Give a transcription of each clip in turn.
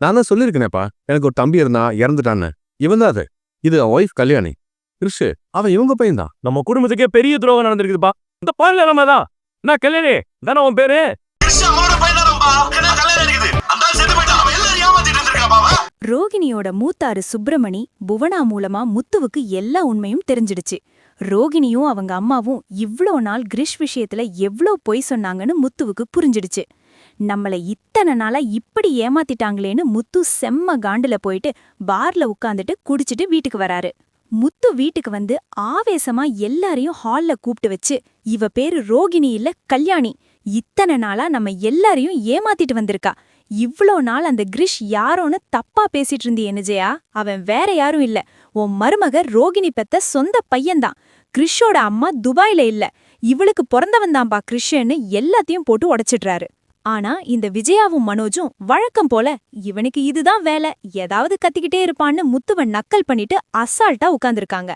நான் தான் சொல்லியிருக்கேனேப்பா. எனக்கு ஒரு தம்பி இருந்தா இறந்துட்டான்னு. இவன் தான் அது. இது ஒய்ஃப் கல்யாணி. கிறிஷ் அவன் இவங்க பையன் தான். நம்ம குடும்பத்துக்கே பெரிய துரோகம் நடந்திருக்குதுப்பா. இந்த பால் நிலைமை தான். என்ன கல்யாணி? தானே உன் பேரு? ரோகிணியோட மூத்தாரு சுப்பிரமணி புவனா மூலமா முத்துவுக்கு எல்லா உண்மையும் தெரிஞ்சிடுச்சு. ரோகிணியும் அவங்க அம்மாவும் இவ்ளோ நாள் கிரிஷ் விஷயத்துல எவ்ளோ பொய் சொன்னாங்கன்னு முத்துவுக்கு புரிஞ்சிடுச்சு. நம்மள இத்தனை நாளா இப்படி ஏமாத்திட்டாங்களேன்னு முத்து செம்ம காண்டுல போயிட்டு பார்ல உட்காந்துட்டு குடிச்சிட்டு வீட்டுக்கு வராரு. முத்து வீட்டுக்கு வந்து ஆவேசமா எல்லாரையும் ஹால்ல கூப்பிட்டு வச்சு இவ பேரு ரோகிணி இல்ல கல்யாணி. இத்தனை நாளா நம்ம எல்லாரையும் ஏமாத்திட்டு வந்திருக்கா. இவ்ளோ நாள் அந்த கிரிஷ் யாரோன்னு தப்பா பேசிட்டு இருந்தியே நிஜயா? அவன் வேற யாரும் இல்ல. உன் மருமக ரோகிணி பெத்த சொந்த பையன்தான். கிரிஷோட அம்மா துபாயில இல்ல. இவளுக்கு பிறந்தவன் தான்பா கிரிஷ்ன்னு எல்லாத்தையும் போட்டு உடைச்சிடுறாரு. ஆனா இந்த விஜயாவும் மனோஜும் வழக்கம் போல இவனுக்கு இதுதான் வேலை ஏதாவது கத்திக்கிட்டே இருப்பான்னு முத்துவன் நக்கல் பண்ணிட்டு அசால்ட்டா உட்கார்ந்துருக்காங்க.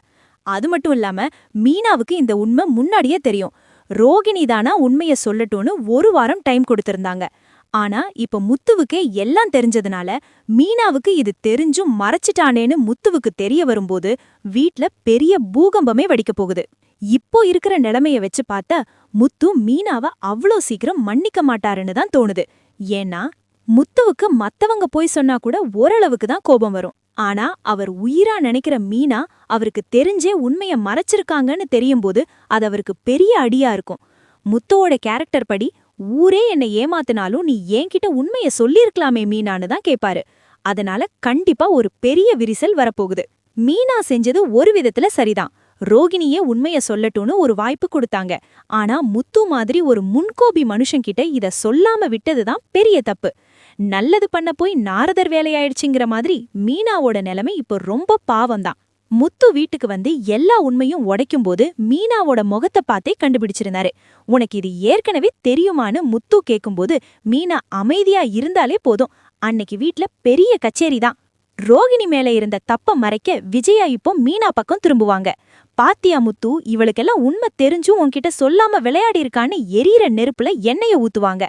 அது மட்டும் இல்லாம மீனாவுக்கு இந்த உண்மை முன்னாடியே தெரியும். ரோகிணி தானா உண்மைய சொல்லட்டும்னு ஒரு வாரம் டைம் கொடுத்திருந்தாங்க. ஆனா இப்ப முத்துவுக்கே எல்லாம் தெரிஞ்சதுனால மீனாவுக்கு இது தெரிஞ்சும் மறைச்சிட்டானேன்னு முத்துவுக்கு தெரிய வரும்போது வீட்ல பெரிய பூகம்பமே வெடிக்கப் போகுது. இப்போ இருக்கிற நிலைமைய வச்சு பார்த்தா முத்து மீனாவ அவ்வளோ சீக்கிரம் மன்னிக்க மாட்டாருன்னு தான் தோணுது. ஏன்னா முத்துவுக்கு மத்தவங்க போய் சொன்னா கூட ஓரளவுக்கு தான் கோபம் வரும். ஆனா அவர் உயிரா நினைக்கிற மீனா அவருக்கு தெரிஞ்சே உண்மைய மறைச்சிருக்காங்கன்னு தெரியும்போது அது அவருக்கு பெரிய அடியா இருக்கும். முத்துவோட கேரக்டர் படி ஊரே என்னை ஏமாத்தினாலும் நீ என்கிட்ட உண்மைய சொல்லியிருக்கலாமே மீனான்னு தான் கேப்பாரு. அதனால கண்டிப்பா ஒரு பெரிய விரிசல் வரப்போகுது. மீனா செஞ்சது ஒரு விதத்துல சரிதான். ரோகிணியே உண்மைய சொல்லட்டும்னு ஒரு வாய்ப்பு கொடுத்தாங்க. ஆனா முத்து மாதிரி ஒரு முன்கோபி மனுஷன்கிட்ட இத சொல்லாம விட்டதுதான் பெரிய தப்பு. நல்லது பண்ண போய் நாரதர் வேலையாயிடுச்சுங்கிற மாதிரி மீனாவோட நிலைமை இப்போ ரொம்ப பாவம்தான். முத்து வீட்டுக்கு வந்து எல்லா உண்மையும் உடைக்கும்போது மீனாவோட முகத்தை பார்த்தே கண்டுபிடிச்சிருந்தாரு. உனக்கு இது ஏற்கனவே தெரியுமான்னு முத்து கேக்கும்போது மீனா அமைதியா இருந்தாலே போதும். அன்னைக்கு வீட்ல பெரிய கச்சேரி தான். ரோகிணி மேல இருந்த தப்ப மறைக்க விஜயா இப்போ மீனா பக்கம் திரும்புவாங்க. பாத்தியா முத்து இவளுக்கெல்லாம் உண்மை தெரிஞ்சும் உன்கிட்ட சொல்லாம விளையாடி இருக்கான்னு எரியற நெருப்புல எண்ணெய ஊத்துவாங்க.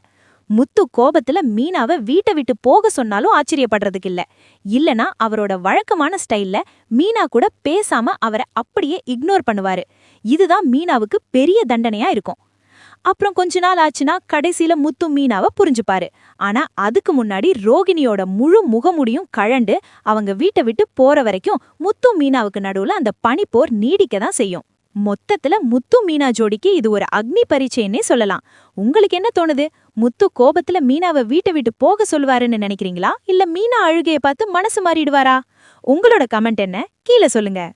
முத்து கோபத்துல மீனாவை வீட்டை விட்டு போக சொன்னாலும் ஆச்சரியப்படுறதுக்கு இல்ல இல்லனா அவரோட வழக்கமான ஸ்டைல்ல மீனா கூட பேசாம அவரை அப்படியே இக்னோர் பண்ணுவாரு. இதுதான் மீனாவுக்கு பெரிய தண்டனையா இருக்கும். அப்புறம் கொஞ்ச நாள் ஆச்சுன்னா கடைசியில முத்து மீனாவை புரிஞ்சுப்பாரு. ஆனா அதுக்கு முன்னாடி ரோகிணியோட முழு முகமுடியும் கழண்டு அவங்க வீட்டை விட்டு போற வரைக்கும் முத்து மீனாவுக்கு நடுவுல அந்த பனிப்போர் நீடிக்க தான் செய்யும். மொத்தத்துல முத்து மீனா ஜோடிக்கு இது ஒரு அக்னி பரீட்சைன்னே சொல்லலாம். உங்களுக்கு என்ன தோணுது? முத்து கோபத்துல மீனாவை வீட்டை விட்டு போக சொல்லுவாருன்னு நினைக்கிறீங்களா? இல்ல மீனா அழுகைய பார்த்து மனசு மாறிடுவாரா? உங்களோட கமெண்ட் என்ன? கீழே சொல்லுங்க.